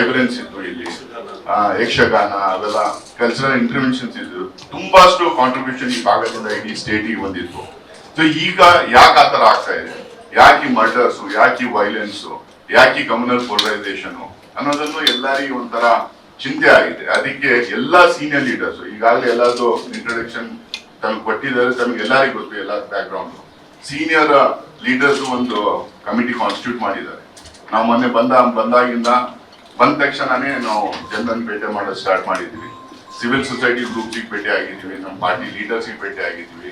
Vibrance ಇತ್ತು ಇಲ್ಲಿ. ಯಕ್ಷಗಾನ ಅವೆಲ್ಲ ಕಲ್ಚರಲ್ ಇಂಟರ್ವೆನ್ಷನ್ಸ್ ಇದ್ದು ತುಂಬಾಷ್ಟು ಕಾಂಟ್ರಿಬ್ಯೂಷನ್ ಈ ಭಾಗದಿಂದ ಇಡೀ ಸ್ಟೇಟಿಗೆ ಬಂದಿತ್ತು. ಸೊ ಈಗ ಯಾಕೆ ಆ ಥರ ಆಗ್ತಾ ಇದೆ? ಯಾಕೆ ಮರ್ಡರ್ಸ್ ಯಾಕೆ ವೈಲೆನ್ಸ್ ಯಾಕೆ ಕಮ್ಯುನಲ್ ಪೋಲರೈಸೇಷನ್ ಅನ್ನೋದನ್ನು ಎಲ್ಲರಿಗೂ ಒಂಥರ ಚಿಂತೆ ಆಗಿದೆ. ಅದಕ್ಕೆ ಎಲ್ಲಾ ಸೀನಿಯರ್ ಲೀಡರ್ಸ್ ಈಗಾಗಲೇ ಎಲ್ಲಾದ್ರು ಇಂಟ್ರೊಡಕ್ಷನ್ ತಮಗೆ ಕೊಟ್ಟಿದ್ದಾರೆ, ತಮಗೆ ಎಲ್ಲರಿಗೂ ಗೊತ್ತು ಎಲ್ಲ ಬ್ಯಾಕ್ ಸೀನಿಯರ್ ಲೀಡರ್ಸ್ ಒಂದು ಕಮಿಟಿ ಕಾನ್ಸ್ಟಿಟ್ಯೂಟ್ ಮಾಡಿದ್ದಾರೆ. ನಾವು ಮೊನ್ನೆ ಬಂದ, ಬಂದಾಗಿಂದ ಬಂದ ತಕ್ಷಣನೇ ನಾವು ಜನರನ್ನು ಭೇಟಿ ಮಾಡೋದು ಸ್ಟಾರ್ಟ್ ಮಾಡಿದ್ವಿ. ಸಿವಿಲ್ ಸೊಸೈಟಿ ಗ್ರೂಪ್ಸಿಗೆ ಭೇಟಿ ಆಗಿದ್ದೀವಿ ನಮ್ಮ ಪಾರ್ಟಿ ಲೀಡರ್ಸಿಗೆ ಭೇಟಿ ಆಗಿದ್ದೀವಿ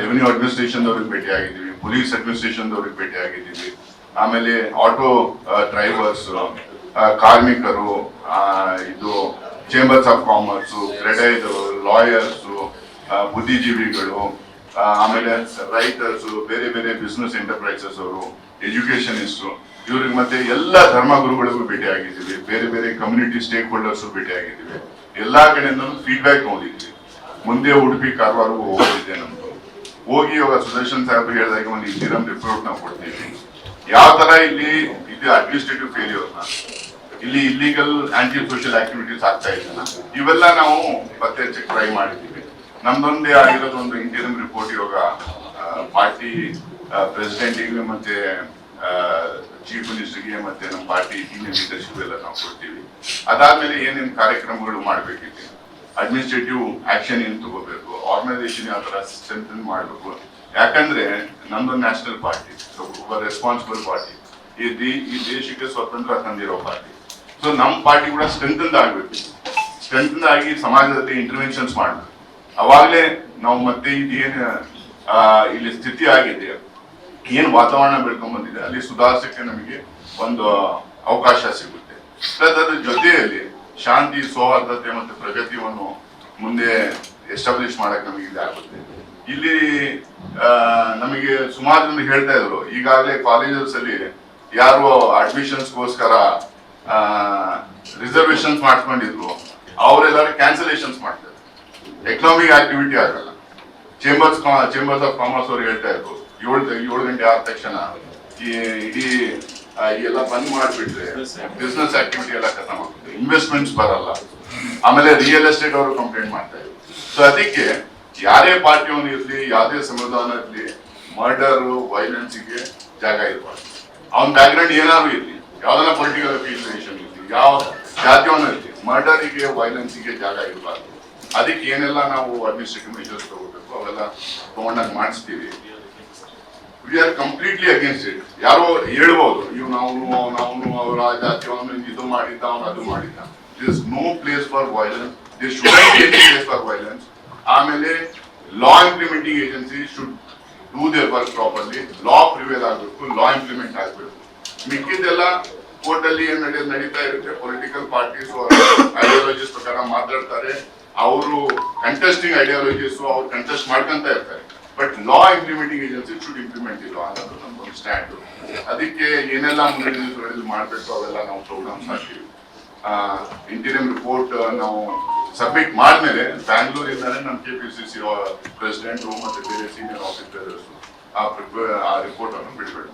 ರೆವಿನ್ಯೂ ಅಡ್ಮಿನಿಸ್ಟ್ರೇಷನ್ ಅವ್ರಿಗೆ ಭೇಟಿ ಆಗಿದ್ದೀವಿ ಪೊಲೀಸ್ ಅಡ್ಮಿನಿಸ್ಟ್ರೇಷನ್ ಅವ್ರಿಗೆ ಭೇಟಿ ಆಗಿದ್ದೀವಿ ಆಮೇಲೆ ಆಟೋ ಡ್ರೈವರ್ಸ್ ಕಾರ್ಮಿಕರು ಇದು chambers of commerce CREDAI lawyers ಬುದ್ಧಿಜೀವಿಗಳು ಆಮೇಲೆ ರೈಟರ್ಸ್ ಬೇರೆ ಬೇರೆ ಬಿಸ್ನೆಸ್ ಎಂಟರ್ಪ್ರೈಸಸ್ ಅವರು ಎಜುಕೇಶನಿಸ್ಟ್ ಇವ್ರಿಗೆ ಮತ್ತೆ ಎಲ್ಲ ಧರ್ಮಗುರುಗಳಿಗೂ ಭೇಟಿ ಆಗಿದ್ದೀವಿ. ಬೇರೆ ಬೇರೆ ಕಮ್ಯುನಿಟಿ ಸ್ಟೇಕ್ ಹೋಲ್ಡರ್ಸ್ ಭೇಟಿ ಆಗಿದ್ದೀವಿ. ಎಲ್ಲಾ ಕಡೆಯಿಂದ ಫೀಡ್ಬ್ಯಾಕ್ ನೋಡಿದ್ವಿ ಮುಂದೆ ಉಡುಪಿ ಕಾರವಾರಗೂ ಹೋಗಿದ್ದೆ ನಮ್ದು. ಹೋಗಿ ಇವಾಗ ಸುದರ್ಶನ್ ಸಾಹೇಬ್ ಹೇಳಿದಾಗ ಒಂದು ಇಂಜಿನಿಯರ್ ರಿಪೋರ್ಟ್ ನಾವು ಕೊಡ್ತೀವಿ. ಯಾವ ತರ ಇಲ್ಲಿ, ಇದು ಅಡ್ಮಿನಿಸ್ಟ್ರೇಟಿವ್ ಫೇಲ್ಯೂರ್ನ ಇಲ್ಲಿ ಇಲ್ಲಿಗಲ್ ಆಂಟಿ ಸೋಷಿಯಲ್ ಆಕ್ಟಿವಿಟೀಸ್ ಆಗ್ತಾ ಇದೆಯಲ್ಲ ಇವೆಲ್ಲ ನಾವು ಪತ್ತೆ ಹಚ್ಚಿ ಟ್ರೈ ಮಾಡಿದ್ದೀವಿ. ನಮ್ದೊಂದೇ ಆಗಿರೋದು ಒಂದು ಇಂಟೀರಿಯಂ ರಿಪೋರ್ಟ್ ಇವಾಗ ಪಾರ್ಟಿ ಪ್ರೆಸಿಡೆಂಟಿಗೆ ಮತ್ತೆ ಚೀಫ್ ಮಿನಿಸ್ಟರ್ಗೆ ಮತ್ತೆ ನಮ್ಮ ಪಾರ್ಟಿ ಸೀನಿಯರ್ ಲೀಡರ್ಶಿಪ್ ಎಲ್ಲ ನಾವು ಕೊಡ್ತೀವಿ. ಅದಾದ್ಮೇಲೆ ಏನೇನು ಕಾರ್ಯಕ್ರಮಗಳು ಮಾಡಬೇಕಿದೆ? ಅಡ್ಮಿನಿಸ್ಟ್ರೇಟಿವ್ ಆಕ್ಷನ್ ಏನು ತಗೋಬೇಕು? ಆರ್ಗನೈಸೇಷನ್ ಯಾವ ತರ ಸ್ಟ್ರೆಂಥನ್ ಮಾಡಬೇಕು? ಯಾಕಂದ್ರೆ ನಮ್ದು ನ್ಯಾಷನಲ್ ಪಾರ್ಟಿ ಒಬ್ಬ ರೆಸ್ಪಾನ್ಸಿಬಲ್ ಪಾರ್ಟಿ ಈ ಈ ದೇಶಕ್ಕೆ ಸ್ವತಂತ್ರ ತಂದಿರೋ ಪಾರ್ಟಿ. ಸೊ ನಮ್ಮ ಪಾರ್ಟಿ ಕೂಡ ಸ್ಟ್ರೆಂಥನ್ ಆಗಬೇಕು. ಸ್ಟ್ರೆಂಥನ್ ಆಗಿ ಸಮಾಜದಲ್ಲಿ ಇಂಟರ್ವೆನ್ಷನ್ಸ್ ಮಾಡಬೇಕು. ಅವಾಗಲೇ ನಾವು ಮತ್ತೆ ಇದೇನು ಇಲ್ಲಿ ಸ್ಥಿತಿ ಆಗಿದೆ. ಏನು ವಾತಾವರಣ ಬೆಳ್ಕೊಂಡ್ ಬಂದಿದೆ ಅಲ್ಲಿ ಸುಧಾರಿಸಕ್ಕೆ ನಮಗೆ ಒಂದು ಅವಕಾಶ ಸಿಗುತ್ತೆ. ಅದರ ಜೊತೆಯಲ್ಲಿ ಶಾಂತಿ, ಸೌಹಾರ್ದತೆ ಮತ್ತು ಪ್ರಗತಿಯನ್ನು ಮುಂದೆ ಎಸ್ಟಾಬ್ಲಿಷ್ ಮಾಡಕ್ಕೆ ನಮಗೆ ಇಲ್ಲಿ ಆಗುತ್ತೆ. ಇಲ್ಲಿ ನಮಗೆ ಸುಮಾರು ಜನ ಹೇಳ್ತಾ ಇದ್ರು, ಈಗಾಗಲೇ ಕಾಲೇಜಸ್ ಅಲ್ಲಿ ಯಾರು ಅಡ್ಮಿಷನ್ಸ್ಗೋಸ್ಕರ ರಿಸರ್ವೇಶನ್ಸ್ ಮಾಡ್ಕೊಂಡಿದ್ರು ಅವರೆಲ್ಲರೂ ಕ್ಯಾನ್ಸಲೇಷನ್ಸ್ ಮಾಡ್ತಾರೆ. ಎಕನಾಮಿಕ್ ಆಕ್ಟಿವಿಟಿ ಆಗಲ್ಲ. ಚೇಂಬರ್ಸ್ ಚೇಂಬರ್ಸ್ ಆಫ್ ಕಾಮರ್ಸ್ ಅವ್ರು ಹೇಳ್ತಾ ಇದ್ರು ಏಳು ಏಳು ಗಂಟೆ ಆದ ತಕ್ಷಣ ಈ ಇಡೀ ಎಲ್ಲ ಬಂದ್ ಮಾಡಿಬಿಟ್ರೆ ಬಿಸ್ನೆಸ್ ಆಕ್ಟಿವಿಟಿ ಎಲ್ಲ ಖತಮ್ ಇನ್ವೆಸ್ಟ್ಮೆಂಟ್ಸ್ ಬರಲ್ಲ. ಆಮೇಲೆ ರಿಯಲ್ ಎಸ್ಟೇಟ್ ಅವರು ಕಂಪ್ಲೇಂಟ್ ಮಾಡ್ತಾ ಇದ್ರು. ಸೊ ಅದಕ್ಕೆ ಯಾರೇ ಪಾರ್ಟಿಯವನು ಇರಲಿ, ಯಾವುದೇ ಸಂವಿಧಾನ ಇರಲಿ ಮರ್ಡರ್ ವೈಲೆನ್ಸ್ಗೆ ಜಾಗ ಇರಬಾರ್ದು. ಅವನ ಬ್ಯಾಕ್ಗ್ರೌಂಡ್ ಏನಾದ್ರು ಇರಲಿ ಯಾವ್ದಾರ ಪೊಲಿಟಿಕಲ್ ಅಫಿಲಿಯೇಷನ್ ಇರಲಿ, ಯಾವ ಜಾತಿಯವನ್ನ ಇರಲಿ ಮರ್ಡರಿಗೆ ವೈಲೆನ್ಸ್ಗೆ ಜಾಗ ಇರಬಾರ್ದು. ಅದಕ್ಕೆ ಏನೆಲ್ಲ ನಾವು ಅಡ್ಮಿನಿಸ್ಟ್ರೇಟಿವ್ ಮೆಜರ್ಸ್ ತಗೋಬೇಕು, ಅವೆಲ್ಲ ತಗೊಂಡಾಗ ಮಾಡಿಸ್ತೀವಿ. We are completely against it ಯಾರೋ ಹೇಳ್ಬೋದು ಇವ್ ನಾವು ನಾವು ಅವರ ಜಾತಿ ಇದು ಮಾಡಿದ್ದ, ಅವನು ಅದು ಮಾಡಿದ್ದ. This no place for violence this should place for violence ಆಮೇಲೆ law implementing agency should do their work properly law prevail ಆಗಬೇಕು ಲಾ ಇಂಪ್ಲಿಮೆಂಟ್ ಆಗಬೇಕು. ಮಿಕ್ಕಿದ್ದೆಲ್ಲ ಕೋರ್ಟ್ ಅಲ್ಲಿ ಏನ್ ನಡೆಯೋದು ನಡೀತಾ ಇರುತ್ತೆ ಪೊಲಿಟಿಕಲ್ ಪಾರ್ಟೀಸ್ ಐಡಿಯಾಲಜೀಸ್ ಪ್ರಕಾರ ಮಾತಾಡ್ತಾರೆ ಅವರು ಕಂಟೆಸ್ಟಿಂಗ್ ಐಡಿಯಾಲಜೀಸ್ ಅವ್ರು ಕಂಟೆಸ್ಟ್ ಮಾಡ್ಕೊಂತ ಇರ್ತಾರೆ. But law implementing agency should implement ಇಲ್ಲ ಅನ್ನೋದು ನಮ್ಗೊಂದು ಸ್ಟ್ಯಾಂಡ್ ಅದಕ್ಕೆ ಏನೆಲ್ಲ ಮುಂದಿನ ಮಾಡಬೇಕು ಅವೆಲ್ಲ ನಾವು ಪ್ರೋಗ್ರಾಮ್ಸ್ ಹಾಕ್ತೀವಿ ಇಂಟೀರಿಯಂ ರಿಪೋರ್ಟ್ ನಾವು ಸಬ್ಮಿಟ್ ಮಾಡಿದ್ಮೇಲೆ ಬ್ಯಾಂಗ್ಳೂರಿಂದಾನೇ ನಮ್ಮ K P C C president ಮತ್ತೆ ಬೇರೆ ಸೀನಿಯರ್ ಆಫೀಸರ್ಸ್ ಆ ರಿಪೋರ್ಟ್ ಅನ್ನು ಬಿಡಬೇಕು.